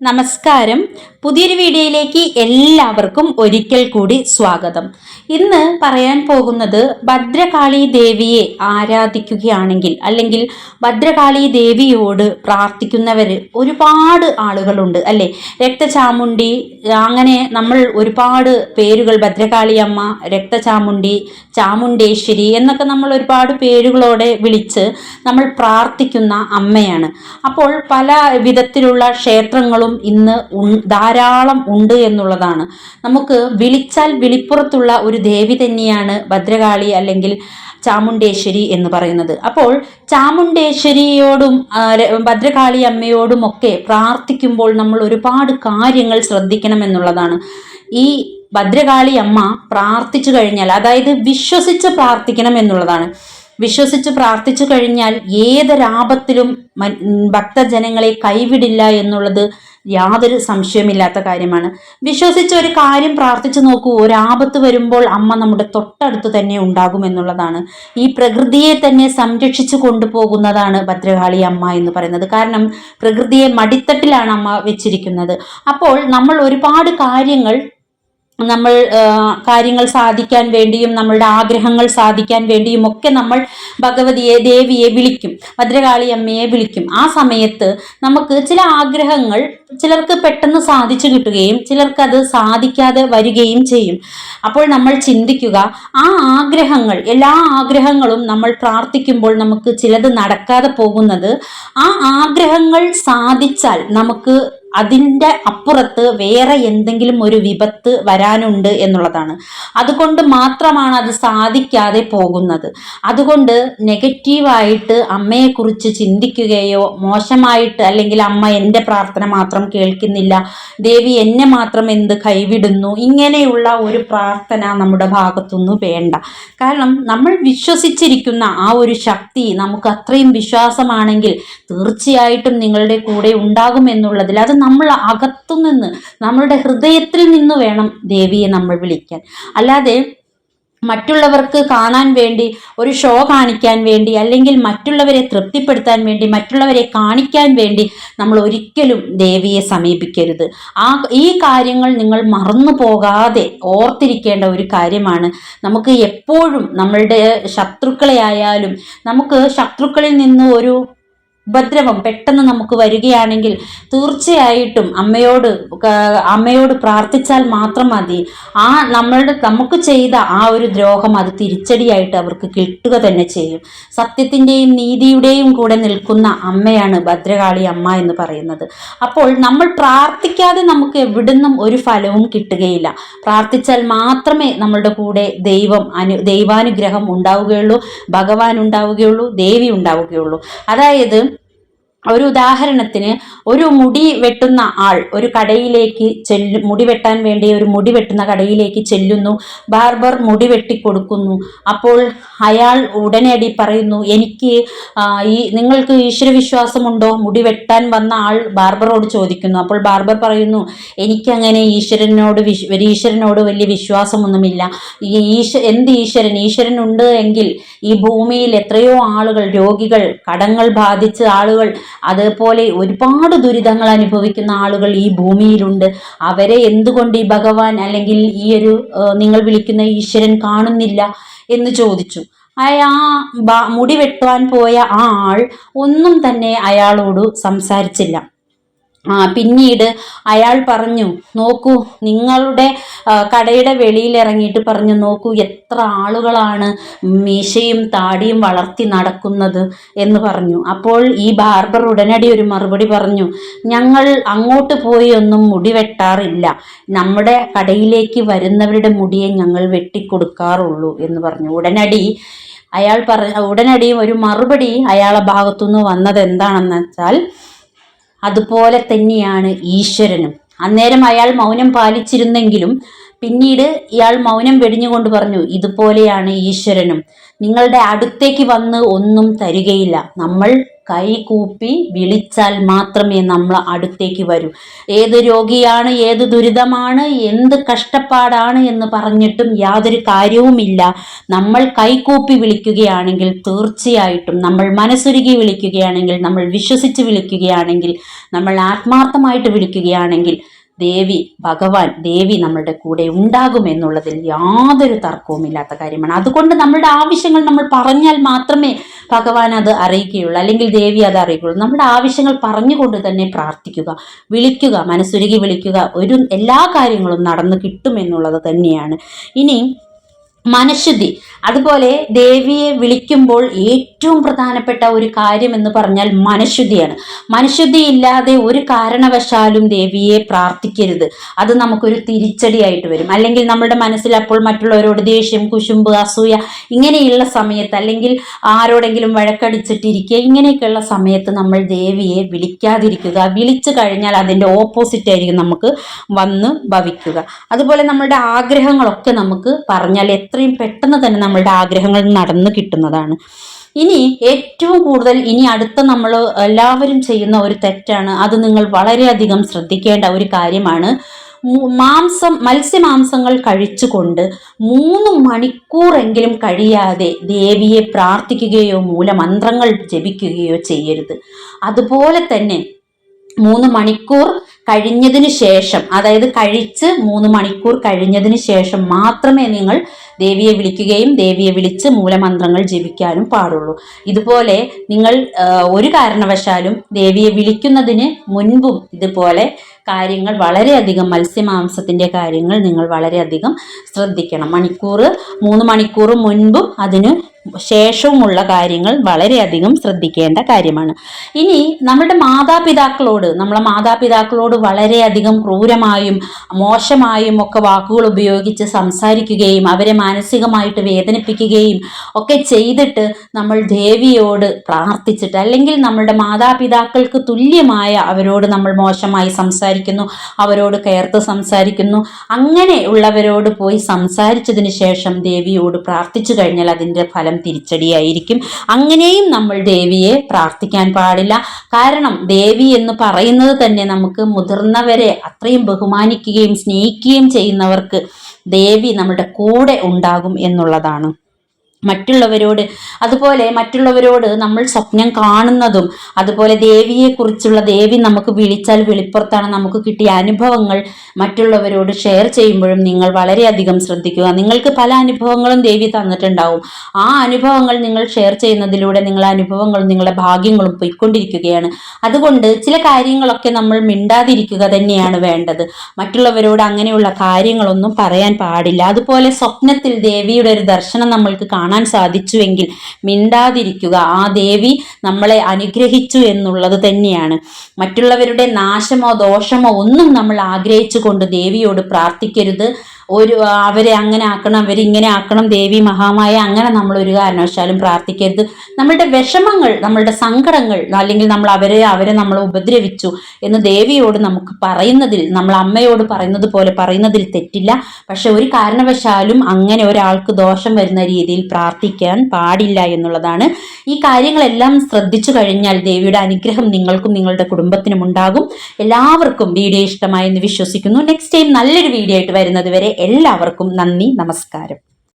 നമസ്കാരം. പുതിയൊരു വീഡിയോയിലേക്ക് എല്ലാവർക്കും ഒരിക്കൽ കൂടി സ്വാഗതം. ഇന്ന് പറയാൻ പോകുന്നത് ഭദ്രകാളി ദേവിയെ ആരാധിക്കുകയാണെങ്കിൽ അല്ലെങ്കിൽ ഭദ്രകാളി ദേവിയോട് പ്രാർത്ഥിക്കുന്നവർ ഒരുപാട് ആളുകളുണ്ട് അല്ലേ? രക്തചാമുണ്ടി അങ്ങനെ നമ്മൾ ഒരുപാട് പേരുകൾ ഭദ്രകാളി അമ്മ രക്തചാമുണ്ടി ചാമുണ്ടേശ്വരി എന്നൊക്കെ നമ്മൾ ഒരുപാട് പേരുകളോടെ വിളിച്ച് നമ്മൾ പ്രാർത്ഥിക്കുന്ന അമ്മയാണ്. അപ്പോൾ പല വിധത്തിലുള്ള ക്ഷേത്രങ്ങളും ഇന്ന് ധാരാളം ഉണ്ട് എന്നുള്ളതാണ്. നമുക്ക് വിളിച്ചാൽ വിളിപ്പുറത്തുള്ള ഒരു ദേവി തന്നെയാണ് ഭദ്രകാളി അല്ലെങ്കിൽ ചാമുണ്ടേശ്വരി എന്ന് പറയുന്നത്. അപ്പോൾ ചാമുണ്ടേശ്വരിയോടും ഭദ്രകാളി അമ്മയോടും ഒക്കെ പ്രാർത്ഥിക്കുമ്പോൾ നമ്മൾ ഒരുപാട് കാര്യങ്ങൾ ശ്രദ്ധിക്കണം എന്നുള്ളതാണ്. ഈ ഭദ്രകാളി അമ്മ പ്രാർത്ഥിച്ചു കഴിഞ്ഞാൽ അതായത് വിശ്വസിച്ച് പ്രാർത്ഥിക്കണം എന്നുള്ളതാണ്. വിശ്വസിച്ച് പ്രാർത്ഥിച്ചു കഴിഞ്ഞാൽ ഏതൊരാപത്തിലും ഭക്തജനങ്ങളെ കൈവിടില്ല എന്നുള്ളത് യാതൊരു സംശയമില്ലാത്ത കാര്യമാണ്. വിശ്വസിച്ച് ഒരു കാര്യം പ്രാർത്ഥിച്ചു നോക്കൂ ഒരാപത്ത് വരുമ്പോൾ അമ്മ നമ്മുടെ തൊട്ടടുത്ത് തന്നെ ഉണ്ടാകും എന്നുള്ളതാണ്. ഈ പ്രകൃതിയെ തന്നെ സംരക്ഷിച്ചു കൊണ്ടുപോകുന്നതാണ് ഭദ്രകാളി അമ്മ എന്ന് പറയുന്നത്. കാരണം പ്രകൃതിയെ മടിത്തട്ടിലാണ് അമ്മ വെച്ചിരിക്കുന്നത്. അപ്പോൾ നമ്മൾ ഒരുപാട് കാര്യങ്ങൾ നമ്മൾ കാര്യങ്ങൾ സാധിക്കാൻ വേണ്ടിയും നമ്മളുടെ ആഗ്രഹങ്ങൾ സാധിക്കാൻ വേണ്ടിയും ഒക്കെ നമ്മൾ ഭഗവതിയെ ദേവിയെ വിളിക്കും ഭദ്രകാളി അമ്മയെ വിളിക്കും. ആ സമയത്ത് നമുക്ക് ചില ആഗ്രഹങ്ങൾ ചിലർക്ക് പെട്ടെന്ന് സാധിച്ചു കിട്ടുകയും ചിലർക്ക് അത് സാധിക്കാതെ വരികയും ചെയ്യും. അപ്പോൾ നമ്മൾ ചിന്തിക്കുക ആ ആഗ്രഹങ്ങൾ എല്ലാ ആഗ്രഹങ്ങളും നമ്മൾ പ്രാർത്ഥിക്കുമ്പോൾ നമുക്ക് ചിലത് നടക്കാതെ പോകുന്നത് ആ ആഗ്രഹങ്ങൾ സാധിച്ചാൽ നമുക്ക് അതിന്റെ അപ്പുറത്ത് വേറെ എന്തെങ്കിലും ഒരു വിപത്ത് വരാനുണ്ട് എന്നുള്ളതാണ്. അതുകൊണ്ട് മാത്രമാണ് അത് സാധിക്കാതെ പോകുന്നത്. അതുകൊണ്ട് നെഗറ്റീവായിട്ട് അമ്മയെക്കുറിച്ച് ചിന്തിക്കുകയോ മോശമായിട്ട് അല്ലെങ്കിൽ അമ്മ എന്റെ പ്രാർത്ഥന മാത്രം കേൾക്കുന്നില്ല ദേവി എന്നെ മാത്രം എന്ത് കൈവിടുന്നു ഇങ്ങനെയുള്ള ഒരു പ്രാർത്ഥന നമ്മുടെ ഭാഗത്തുനിന്ന് വേണ്ട. കാരണം നമ്മൾ വിശ്വസിച്ചിരിക്കുന്ന ആ ഒരു ശക്തി നമുക്ക് അത്രയും വിശ്വാസമാണെങ്കിൽ തീർച്ചയായിട്ടും നിങ്ങളുടെ കൂടെ ഉണ്ടാകുമെന്നുള്ളതിൽ അത് നമ്മൾ അകത്തുനിന്ന് നമ്മളുടെ ഹൃദയത്തിൽ നിന്ന് വേണം ദേവിയെ നമ്മൾ വിളിക്കാൻ. അല്ലാതെ മറ്റുള്ളവർക്ക് കാണാൻ വേണ്ടി ഒരു ഷോ കാണിക്കാൻ വേണ്ടി അല്ലെങ്കിൽ മറ്റുള്ളവരെ തൃപ്തിപ്പെടുത്താൻ വേണ്ടി മറ്റുള്ളവരെ കാണിക്കാൻ വേണ്ടി നമ്മൾ ഒരിക്കലും ദേവിയെ സമീപിക്കരുത്. ആ ഈ കാര്യങ്ങൾ നിങ്ങൾ മറന്നു പോകാതെ ഓർത്തിരിക്കേണ്ട ഒരു കാര്യമാണ്. നമുക്ക് എപ്പോഴും നമ്മളുടെ ശത്രുക്കളെ ആയാലും നമുക്ക് ശത്രുക്കളിൽ നിന്ന് ഒരു ഉപദ്രവം പെട്ടെന്ന് നമുക്ക് വരികയാണെങ്കിൽ തീർച്ചയായിട്ടും അമ്മയോട് അമ്മയോട് പ്രാർത്ഥിച്ചാൽ മാത്രം മതി. ആ നമ്മളുടെ നമുക്ക് ചെയ്ത ആ ഒരു ദ്രോഹം അത് തിരിച്ചടിയായിട്ട് അവർക്ക് കിട്ടുക തന്നെ ചെയ്യും. സത്യത്തിന്റെയും നീതിയുടെയും കൂടെ നിൽക്കുന്ന അമ്മയാണ് ഭദ്രകാളി അമ്മ എന്ന് പറയുന്നത്. അപ്പോൾ നമ്മൾ പ്രാർത്ഥിക്കാതെ നമുക്ക് എവിടുന്നും ഒരു ഫലവും കിട്ടുകയില്ല. പ്രാർത്ഥിച്ചാൽ മാത്രമേ നമ്മളുടെ കൂടെ ദൈവം അനു ദൈവാനുഗ്രഹം ഉണ്ടാവുകയുള്ളൂ ഭഗവാൻ ഉണ്ടാവുകയുള്ളൂ ദേവി ഉണ്ടാവുകയുള്ളൂ. അതായത് ഒരു ഉദാഹരണത്തിന് ഒരു മുടി വെട്ടുന്ന ആൾ ഒരു കടയിലേക്ക് ചെല്ലു മുടി വെട്ടാൻ വേണ്ടി ഒരു മുടി വെട്ടുന്ന കടയിലേക്ക് ചെല്ലുന്നു ബാർബർ മുടി വെട്ടി കൊടുക്കുന്നു അപ്പോൾ അയാൾ ഉടനടി പറയുന്നു എനിക്ക് ഈ നിങ്ങൾക്ക് ഈശ്വരവിശ്വാസമുണ്ടോ? മുടി വെട്ടാൻ വന്ന ആൾ ബാർബറോട് ചോദിക്കുന്നു. അപ്പോൾ ബാർബർ പറയുന്നു എനിക്കങ്ങനെ ഈശ്വരനോട് വിശ് ഈശ്വരനോട് വലിയ വിശ്വാസമൊന്നുമില്ല. ഈ ഈശ്വ എന്ത് ഈശ്വരൻ? ഈശ്വരൻ ഉണ്ട് എങ്കിൽ ഈ ഭൂമിയിൽ എത്രയോ ആളുകൾ രോഗികൾ കടങ്ങൾ ബാധിച്ച് ആളുകൾ അതേപോലെ ഒരുപാട് ദുരിതങ്ങൾ അനുഭവിക്കുന്ന ആളുകൾ ഈ ഭൂമിയിലുണ്ട്. അവരെ എന്തുകൊണ്ട് ഈ ഭഗവാൻ അല്ലെങ്കിൽ ഈ ഒരു നിങ്ങൾ വിളിക്കുന്ന ഈശ്വരൻ കാണുന്നില്ല എന്ന് ചോദിച്ചു. അയാ മുടി വെട്ടുവാൻ പോയ ആ ആൾ ഒന്നും തന്നെ അയാളോട് സംസാരിച്ചില്ല. പിന്നീട് അയാൾ പറഞ്ഞു നോക്കൂ നിങ്ങളുടെ കടയുടെ വെളിയിൽ ഇറങ്ങിയിട്ട് പറഞ്ഞു നോക്കൂ എത്ര ആളുകളാണ് മീശയും താടിയും വളർത്തി നടക്കുന്നത് എന്ന് പറഞ്ഞു. അപ്പോൾ ഈ ബാർബർ ഉടനടി ഒരു മറുപടി പറഞ്ഞു ഞങ്ങൾ അങ്ങോട്ട് പോയി ഒന്നും മുടി വെട്ടാറില്ല. നമ്മുടെ കടയിലേക്ക് വരുന്നവരുടെ മുടിയെ ഞങ്ങൾ വെട്ടിക്കൊടുക്കാറുള്ളൂ എന്ന് പറഞ്ഞു. ഉടനടി അയാൾ പറ ഉടനടി ഒരു മറുപടി അയാളെ ഭാഗത്തുനിന്ന് വന്നത് എന്താണെന്ന് വെച്ചാൽ അതുപോലെ തന്നെയാണ് ഈശ്വരനും. അന്നേരം അയാൾ മൗനം പാലിച്ചിരുന്നെങ്കിലും പിന്നീട് ഇയാൾ മൗനം വെടിഞ്ഞുകൊണ്ട് പറഞ്ഞു ഇതുപോലെയാണ് ഈശ്വരനും. നിങ്ങളുടെ അടുത്തേക്ക് വന്ന് ഒന്നും തരികയില്ല. നമ്മൾ കൈ കൂപ്പി വിളിച്ചാൽ മാത്രമേ നമ്മൾ അടുത്തേക്ക് വരൂ. ഏത് രോഗിയാണ് ഏത് ദുരിതമാണ് എന്ത് കഷ്ടപ്പാടാണ് എന്ന് പറഞ്ഞിട്ടും യാതൊരു കാര്യവുമില്ല. നമ്മൾ കൈകൂപ്പി വിളിക്കുകയാണെങ്കിൽ തീർച്ചയായിട്ടും നമ്മൾ മനസ്സുരുകി വിളിക്കുകയാണെങ്കിൽ നമ്മൾ വിശ്വസിച്ച് വിളിക്കുകയാണെങ്കിൽ നമ്മൾ ആത്മാർത്ഥമായിട്ട് വിളിക്കുകയാണെങ്കിൽ ദേവി ഭഗവാൻ ദേവി നമ്മളുടെ കൂടെ ഉണ്ടാകും എന്നുള്ളതിൽ യാതൊരു തർക്കവുമില്ലാത്ത കാര്യമാണ്. അതുകൊണ്ട് നമ്മളുടെ ആവശ്യങ്ങൾ നമ്മൾ പറഞ്ഞാൽ മാത്രമേ ഭഗവാൻ അത് അറിയിക്കുകയുള്ളൂ. അല്ലെങ്കിൽ ദേവി അത് അറിയിക്കുകയുള്ളൂ. നമ്മുടെ ആവശ്യങ്ങൾ പറഞ്ഞുകൊണ്ട് തന്നെ പ്രാർത്ഥിക്കുക വിളിക്കുക മനസ്സുരുകി വിളിക്കുക ഒരു എല്ലാ കാര്യങ്ങളും നടന്നു കിട്ടുമെന്നുള്ളത് തന്നെയാണ്. ഇനി മനഃശുദ്ധി. അതുപോലെ ദേവിയെ വിളിക്കുമ്പോൾ ഏറ്റവും പ്രധാനപ്പെട്ട ഒരു കാര്യം എന്ന് പറഞ്ഞാൽ മനഃശുദ്ധിയാണ്. മനഃശുദ്ധി ഇല്ലാതെ ഒരു കാരണവശാലും ദേവിയെ പ്രാർത്ഥിക്കരുത്. അത് നമുക്കൊരു തിരിച്ചടിയായിട്ട് വരും. അല്ലെങ്കിൽ നമ്മുടെ മനസ്സിൽ അപ്പോൾ മറ്റുള്ളവരോട് ദേഷ്യം കുശുമ്പ് അസൂയ ഇങ്ങനെയുള്ള സമയത്ത് അല്ലെങ്കിൽ ആരോടെങ്കിലും വഴക്കടിച്ചിട്ടിരിക്കുക ഇങ്ങനെയൊക്കെയുള്ള സമയത്ത് നമ്മൾ ദേവിയെ വിളിക്കാതിരിക്കുക. വിളിച്ചു കഴിഞ്ഞാൽ അതിന്റെ ഓപ്പോസിറ്റ് ആയിരിക്കും നമുക്ക് വന്ന് ഭവിക്കുക. അതുപോലെ നമ്മുടെ ആഗ്രഹങ്ങളൊക്കെ നമുക്ക് പറഞ്ഞാൽ എത്രയും പെട്ടെന്ന് തന്നെ നമ്മളുടെ ആഗ്രഹങ്ങൾ നടന്നു കിട്ടുന്നതാണ്. ഇനി ഏറ്റവും കൂടുതൽ ഇനി അടുത്ത നമ്മൾ എല്ലാവരും ചെയ്യുന്ന ഒരു തെറ്റാണ്. അത് നിങ്ങൾ വളരെയധികം ശ്രദ്ധിക്കേണ്ട ഒരു കാര്യമാണ്. മാംസം മത്സ്യമാംസങ്ങൾ കഴിച്ചുകൊണ്ട് മൂന്ന് മണിക്കൂറെങ്കിലും കഴിയാതെ ദേവിയെ പ്രാർത്ഥിക്കുകയോ മൂലമന്ത്രങ്ങൾ ജപിക്കുകയോ ചെയ്യരുത്. അതുപോലെ തന്നെ മൂന്ന് മണിക്കൂർ കഴിഞ്ഞതിന് ശേഷം അതായത് കഴിച്ച് മൂന്ന് മണിക്കൂർ കഴിഞ്ഞതിന് ശേഷം മാത്രമേ നിങ്ങൾ ദേവിയെ വിളിക്കുകയും ദേവിയെ വിളിച്ച് മൂലമന്ത്രങ്ങൾ ജപിക്കാനും പാടുള്ളൂ. ഇതുപോലെ നിങ്ങൾ ഒരു കാരണവശാലും ദേവിയെ വിളിക്കുന്നതിന് മുൻപും ഇതുപോലെ കാര്യങ്ങൾ വളരെയധികം മത്സ്യമാംസത്തിന്റെ കാര്യങ്ങൾ നിങ്ങൾ വളരെയധികം ശ്രദ്ധിക്കണം. മണിക്കൂർ മൂന്ന് മണിക്കൂർ മുൻപും അതിന് ശേഷവുമുള്ള കാര്യങ്ങൾ വളരെയധികം ശ്രദ്ധിക്കേണ്ട കാര്യമാണ്. ഇനി നമ്മുടെ മാതാപിതാക്കളോട് നമ്മളെ മാതാപിതാക്കളോട് വളരെയധികം ക്രൂരമായും മോശമായും ഒക്കെ വാക്കുകൾ ഉപയോഗിച്ച് സംസാരിക്കുകയും അവരെ മാനസികമായിട്ട് വേദനിപ്പിക്കുകയും ഒക്കെ ചെയ്തിട്ട് നമ്മൾ ദേവിയോട് പ്രാർത്ഥിച്ചിട്ട് അല്ലെങ്കിൽ നമ്മളുടെ മാതാപിതാക്കൾക്ക് തുല്യമായ അവരോട് നമ്മൾ മോശമായി സംസാരിക്കും സംസാരിക്കുന്നു അവരോട് കയർത്ത് സംസാരിക്കുന്നു അങ്ങനെ ഉള്ളവരോട് പോയി സംസാരിച്ചതിന് ശേഷം ദേവിയോട് പ്രാർത്ഥിച്ചു കഴിഞ്ഞാൽ അതിന്റെ ഫലം തിരിച്ചടിയായിരിക്കും. അങ്ങനെയും നമ്മൾ ദേവിയെ പ്രാർത്ഥിക്കാൻ പാടില്ല. കാരണം ദേവി എന്ന് പറയുന്നത് തന്നെ നമുക്ക് മുതിർന്നവരെ അത്രയും ബഹുമാനിക്കുകയും സ്നേഹിക്കുകയും ചെയ്യുന്നവർക്ക് ദേവി നമ്മുടെ കൂടെ ഉണ്ടാകും എന്നുള്ളതാണ്. മറ്റുള്ളവരോട്. അതുപോലെ മറ്റുള്ളവരോട് നമ്മൾ സ്വപ്നം കാണുന്നതും അതുപോലെ ദേവിയെക്കുറിച്ചുള്ള ദേവി നമുക്ക് വിളിച്ചാൽ വെളിപ്പുറത്താണ് നമുക്ക് കിട്ടിയ അനുഭവങ്ങൾ മറ്റുള്ളവരോട് ഷെയർ ചെയ്യുമ്പോഴും നിങ്ങൾ വളരെയധികം ശ്രദ്ധിക്കുക. നിങ്ങൾക്ക് പല അനുഭവങ്ങളും ദേവി തന്നിട്ടുണ്ടാവും. ആ അനുഭവങ്ങൾ നിങ്ങൾ ഷെയർ ചെയ്യുന്നതിലൂടെ നിങ്ങളെ അനുഭവങ്ങളും നിങ്ങളുടെ ഭാഗ്യങ്ങളും പോയിക്കൊണ്ടിരിക്കുകയാണ്. അതുകൊണ്ട് ചില കാര്യങ്ങളൊക്കെ നമ്മൾ മിണ്ടാതിരിക്കുക തന്നെയാണ് വേണ്ടത്. മറ്റുള്ളവരോട് അങ്ങനെയുള്ള കാര്യങ്ങളൊന്നും പറയാൻ പാടില്ല. അതുപോലെ സ്വപ്നത്തിൽ ദേവിയുടെ ഒരു ദർശനം നമ്മൾക്ക് കാണാൻ കാണാൻ സാധിച്ചുവെങ്കിൽ മിണ്ടാതിരിക്കുക. ആ ദേവി നമ്മളെ അനുഗ്രഹിച്ചു എന്നുള്ളത് തന്നെയാണ്. മറ്റുള്ളവരുടെ നാശമോ ദോഷമോ ഒന്നും നമ്മൾ ആഗ്രഹിച്ചു കൊണ്ട് ദേവിയോട് പ്രാർത്ഥിക്കരുത്. ഒരു അവരെ അങ്ങനെ ആക്കണം അവരിങ്ങനെ ആക്കണം ദേവി മഹാമായ അങ്ങനെ നമ്മൾ ഒരു കാരണവശാലും പ്രാർത്ഥിക്കരുത്. നമ്മളുടെ വിഷമങ്ങൾ നമ്മളുടെ സങ്കടങ്ങൾ അല്ലെങ്കിൽ നമ്മൾ അവരെ അവരെ നമ്മൾ ഉപദ്രവിച്ചു എന്ന് ദേവിയോട് നമുക്ക് പറയുന്നതിൽ നമ്മൾ അമ്മയോട് പറയുന്നത് പോലെ പറയുന്നതിൽ തെറ്റില്ല. പക്ഷെ ഒരു കാരണവശാലും അങ്ങനെ ഒരാൾക്ക് ദോഷം വരുന്ന രീതിയിൽ പ്രാർത്ഥിക്കാൻ പാടില്ല എന്നുള്ളതാണ്. ഈ കാര്യങ്ങളെല്ലാം ശ്രദ്ധിച്ചു കഴിഞ്ഞാൽ ദേവിയുടെ അനുഗ്രഹം നിങ്ങൾക്കും നിങ്ങളുടെ കുടുംബത്തിനും ഉണ്ടാകും. എല്ലാവർക്കും വീഡിയോ ഇഷ്ടമായെന്ന് വിശ്വസിക്കുന്നു. നെക്സ്റ്റ് ടൈം നല്ലൊരു വീഡിയോ ആയിട്ട് വരുന്നത് വരെ എല്ലാവർക്കും നന്ദി നമസ്കാരം.